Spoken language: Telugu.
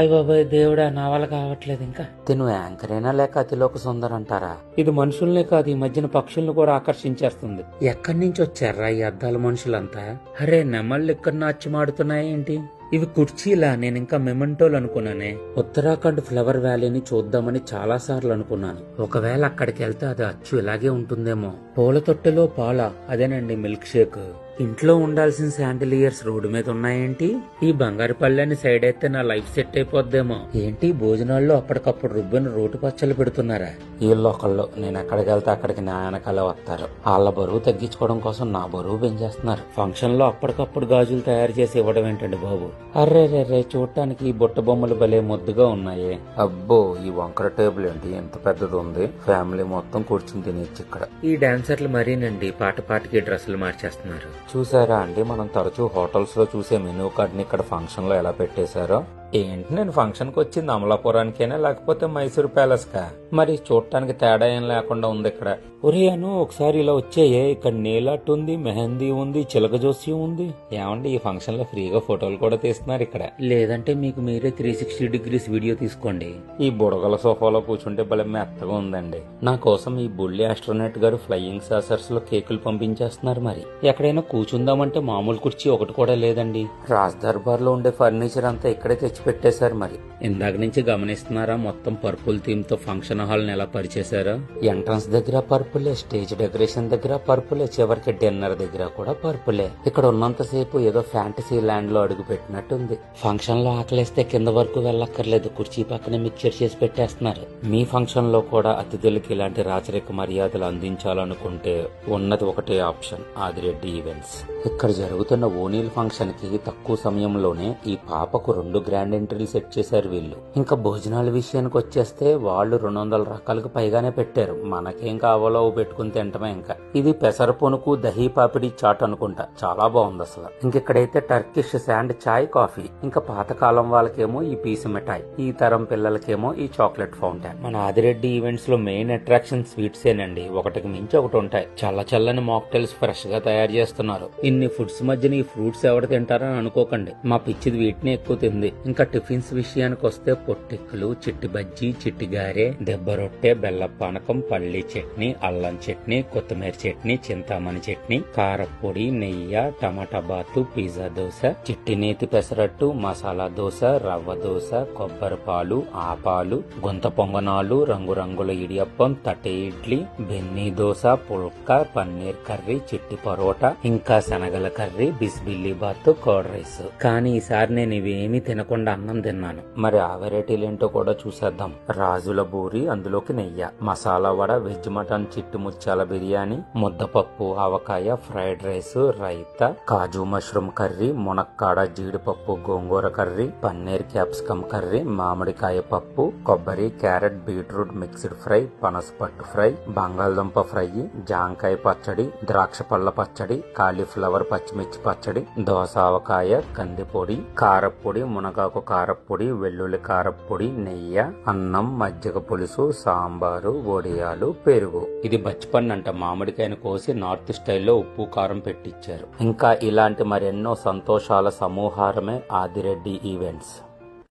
అయ్య బాబాయ్ దేవుడా నా వల్ల కావట్లేదు ఇంకా. తిను యాంకరేనా లేక అతిలోక సుందర్ అంటారా? ఇది మనుషుల్నే కాదు ఈ మధ్యన పక్షుల్ని కూడా ఆకర్షించేస్తుంది. ఎక్కడి నుంచి వచ్చారా ఈ అద్దాల మనుషులంతా? అరే నెమళ్ళు ఇక్కడ నాట్యమాడుతున్నాయేంటి ఇవి కుర్చీలా? నేను ఇంకా మెమెంటోలు అనుకున్నానే. ఉత్తరాఖండ్ ఫ్లవర్ వ్యాలీని చూద్దామని చాలా సార్లు అనుకున్నాను. ఒకవేళ అక్కడికి వెళ్తే అది అచ్చు ఇలాగే ఉంటుందేమో. పూల తొట్టెలో పాల? అదేనండి మిల్క్ షేక్. ఇంట్లో ఉండాల్సిన శాండిలియర్స్ రోడ్డు మీద ఉన్నాయేంటి? ఈ బంగారు పళ్ళని సైడ్ అయితే నా లైఫ్ సెట్ అయిపోద్దేమో. ఏంటి? భోజనాల్లో అప్పటికప్పుడు రుబ్బిన రోటి పచ్చలు పెడుతున్నారా? వీళ్ళు ఒకళ్ళు నేను ఎక్కడికి వెళ్తే అక్కడికి నా వెనకాల వస్తారు. వాళ్ళ బరువు తగ్గించుకోవడం కోసం నా బరువు పెంచేస్తున్నారు. ఫంక్షన్లో అప్పటికప్పుడు గాజులు తయారు చేసి ఇవ్వడం ఏంటండి బాబు? అర్రే రే రే చూడటానికి ఈ బుట్ట బొమ్మలు భలే ముద్దుగా ఉన్నాయి. అబ్బో ఈ వంకర టేబుల్ ఏంటి? ఎంత పెద్దది ఉంది. ఫ్యామిలీ మొత్తం కూర్చుని తినేచ్చు ఇక్కడ. ఈ డాన్సర్లు మరీనండి. పాట పాటకి డ్రెస్సులు మార్చేస్తున్నారు. చూసారా అండి? మనం తరచూ హోటల్స్లో చూసే మెనూ కార్డ్ని ఇక్కడ ఫంక్షన్లో ఎలా పెట్టేశారో. ఏంటి నేను ఫంక్షన్కి వచ్చింది అమలాపురానికేనా లేకపోతే మైసూర్ ప్యాలెస్ కా మరి చూడటానికి తేడా ఏం లేకుండా ఉంది ఇక్కడ. ఒరే అను ఒకసారి ఇలా వచ్చాయే ఇక్కడ నీలాట్ ఉంది మెహందీ ఉంది చిలక జోస్యం ఉంది. ఏమండి ఈ ఫంక్షన్లో ఫ్రీగా ఫోటోలు కూడా తీస్తున్నారు ఇక్కడ. లేదంటే మీకు మీరే త్రీ సిక్స్టీ డిగ్రీస్ వీడియో తీసుకోండి. ఈ బుడగల సోఫాలో కూర్చుంటే భలే మెత్తగా ఉందండి. నా కోసం ఈ బుల్లి ఆస్ట్రోనట్ గారు ఫ్లయింగ్ సాసర్స్లో కేకులు పంపించేస్తున్నారు మరి. ఎక్కడైనా కూర్చుందామంటే మామూలు కుర్చీ ఒకటి కూడా లేదండి. రాజ్ దర్బార్లో ఉండే ఫర్నిచర్ అంతా ఇక్కడే తెచ్చి పెట్టేశారు మరి. ఇందాక నుంచి గమనిస్తున్నారా మొత్తం పర్పుల్ థీమ్తో ఫంక్షన్ హాల్ని ఎలా పరిచేశారా? ఎంట్రన్స్ దగ్గర పర్పులే స్టేజ్ డెకరేషన్ దగ్గర పర్పులే చివరికి డిన్నర్ దగ్గర కూడా పర్పులే. ఇక్కడ ఉన్నంతసేపు ఏదో ఫ్యాంటసీ ల్యాండ్లో అడుగు పెట్టినట్టుంది. ఫంక్షన్లో ఆకలేస్తే కింద వరకు వెళ్ళక్కర్లేదు కుర్చీ పక్కనే మిక్చర్ చేసి పెట్టేస్తున్నారు. మీ ఫంక్షన్లో కూడా అతిథులకి ఇలాంటి రాచరిక మర్యాదలు అందించాలనుకుంటే ఉన్నది ఒకటే ఆప్షన్ ఆదిరెడ్డి ఈవెంట్స్. ఇక్కడ జరుగుతున్న ఓనీల్ ఫంక్షన్కి తక్కువ సమయంలోనే ఈ పాపకు రెండు గ్రాండ్ ఎంట్రీలు సెట్ చేశారు వీళ్ళు. ఇంకా భోజనాల విషయానికి వచ్చేస్తే వాళ్ళు రెండు వందల రకాలకు పైగానే పెట్టారు. మనకేం కావాలో అవి పెట్టుకుని తింటమే ఇంకా. ఇది పెసర పొనుకు దహీ పాపిడి చాట్ అనుకుంటా. చాలా బాగుంది అసలు. ఇంకెక్కడైతే టర్కిష్ శాండ్ చాయ్ కాఫీ. ఇంకా పాతకాలం వాళ్ళకేమో ఈ పీసు మిఠాయి. ఈ తరం పిల్లలకేమో ఈ చాక్లెట్ ఫౌంటైన్. మన ఆదిరెడ్డి ఈవెంట్స్లో మెయిన్ అట్రాక్షన్ స్వీట్స్ ఏనండి ఒకటికి మించి ఒకటి ఉంటాయి. చల్ల చల్లని మాక్టైల్స్ ఫ్రెష్గా తయారు చేస్తున్నారు. ఇన్ని ఫుడ్స్ మధ్యన ఈ ఫ్రూట్స్ ఎవరు తింటారని అనుకోకండి. మా పిచ్చిది వీటిని ఎక్కువ తింది. ఇంకా టిఫిన్స్ విషయానికి వస్తే పొట్టిక్కులు చిట్టి బజ్జీ చిట్టి గారె దెబ్బ రొట్టె బెల్ల పానకం పల్లి చట్నీ అల్లం చట్నీ కొత్తిమీర చట్నీ చింతామణి చట్నీ కారపొడి నెయ్యి టమాటా బాతు పిజ్జా దోశ చిట్టి నేతి పెసరట్టు మసాలా దోశ రవ్వ దోశ కొబ్బరి పాలు ఆపాలు గుంత పొంగనాలు రంగురంగుల ఇడియప్పం తట్టె ఇడ్లీ బెన్నీ దోశ పుల్క పన్నీర్ కర్రీ చిట్టి పరోటా ఇంకా శనగల curry bisibele bath curd rice. కానీ ఈసారి నేను ఇవేమీ తినకుండా అన్నం తిన్నాను. మరి ఆ వెరైటీలు ఏంటో కూడా చూసేద్దాం. రాజుల బూరి అందులోకి నెయ్యి. మసాలా వడ వెజ్ మటన్ చిట్టు ముత్యాల బిర్యానీ ముద్దపప్పు avakaya fried rice raita kaju mushroom curry మునక్కాడ జీడిపప్పు gongura curry paneer capsicum curry మామిడికాయ పప్పు కొబ్బరి క్యారెట్ బీట్రూట్ మిక్స్డ్ ఫ్రై పనసపట్టు ఫ్రై బంగాళదుంప ఫ్రై జాంకాయ పచ్చడి ద్రాక్ష పళ్ళ పచ్చడి కాలీఫ్లవర్ పచ్చిమిర్చి పచ్చడి దోస ఆవకాయ కందిపొడి కారపొడి మునగాకు కారప్పొడి వెల్లుల్లి కారప్పొడి నెయ్యి అన్నం మజ్జిగ పులుసు సాంబారు వడియాలు పెరుగు. ఇది బచ్చిపన్ను అంట. మామిడికాయను కోసి నార్త్ స్టైల్లో ఉప్పు కారం పెట్టించారు ఇంకా ఇలాంటి మరెన్నో సంతోషాల సమూహారమే ఆదిరెడ్డి ఈవెంట్స్.